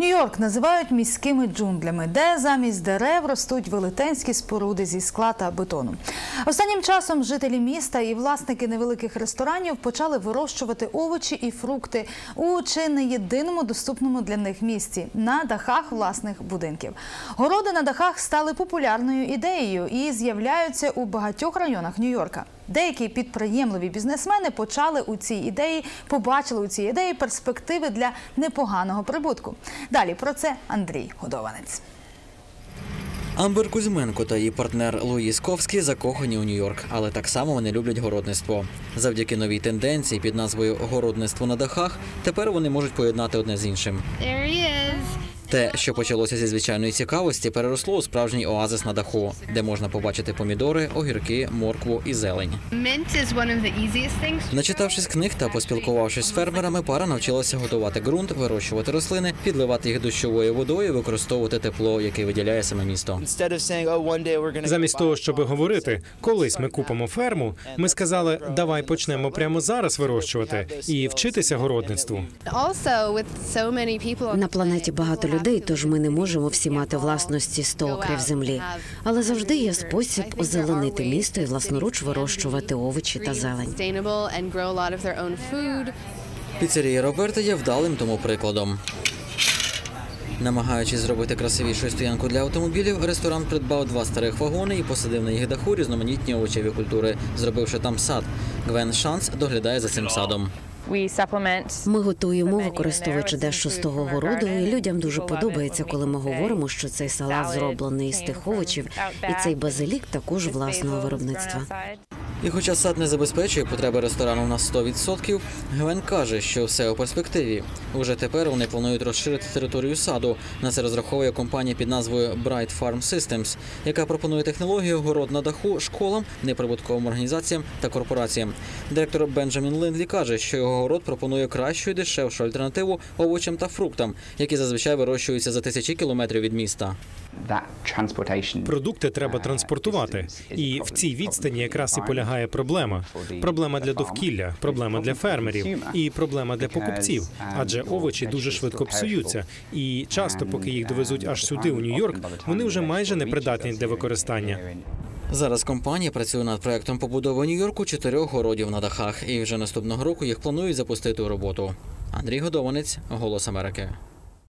Нью-Йорк називають міськими джунглями, де замість дерев ростуть велетенські споруди зі скла та бетону. Останнім часом жителі міста і власники невеликих ресторанів почали вирощувати овочі і фрукти у чи не єдиному доступному для них місці на дахах власних будинків. Городи на дахах стали популярною ідеєю і з'являються у багатьох районах Нью-Йорка. Деякі підприємливі бізнесмени почали у цій ідеї, побачили у цій ідеї перспективи для непоганого прибутку. Далі про це Андрій Годованець. Амбер Кузьменко та її партнер Луїс Ковський закохані у Нью-Йорк, але так само вони люблять городництво. Завдяки новій тенденції під назвою Городництво на дахах тепер вони можуть поєднати одне з іншим. There he is. Те, що почалося зі звичайної цікавості, переросло у справжній оазис на даху, де можна побачити помідори, огірки, моркву і зелень. Начитавшись книг та поспілкувавшись з фермерами, пара навчилася готувати ґрунт, вирощувати рослини, підливати їх дощовою водою, використовувати тепло, яке виділяє саме місто. Oh, Замість того, щоб говорити, колись ми купимо ферму, ми сказали, давай почнемо прямо зараз вирощувати і вчитися городництву. На планеті багато have людей, тож ми не можемо всі мати власності 100 go окрів землі. Але завжди є спосіб озеленити місто і власноруч вирощувати овочі та зелень. Піцерія Роберта є вдалим тому прикладом. Намагаючись зробити красивішу стоянку для автомобілів, ресторан придбав два старих вагони і посадив на їх даху різноманітні овочеві культури, зробивши там сад. Гвен Шанс доглядає за цим садом. Ми готуємо, використовуючи дещо з того городу, і людям дуже подобається, коли ми говоримо, що цей салат зроблений з тих овочів, і цей базилік також власного виробництва. І хоча сад не забезпечує потреби ресторану на 100%, Гвен каже, що все у перспективі. Уже тепер вони планують розширити територію саду. На це розраховує компанія під назвою Bright Farm Systems, яка пропонує технологію город на даху школам, неприбутковим організаціям та корпораціям. Директор Бенджамін Линдлі каже, що його город пропонує кращу і дешевшу альтернативу овочам та фруктам, які зазвичай вирощуються за тисячі кілометрів від міста. Продукти треба транспортувати, і в цій відстані якраз і полягає проблема. Проблема для довкілля, проблема для фермерів і проблема для покупців. Адже овочі дуже швидко псуються, і часто, поки їх довезуть аж сюди, у Нью-Йорк, вони вже майже непридатні для використання. Зараз компанія працює над проектом побудови Нью-Йорку чотирьох городів на дахах, і вже наступного року їх планують запустити у роботу. Андрій Годованець, Голос Америки.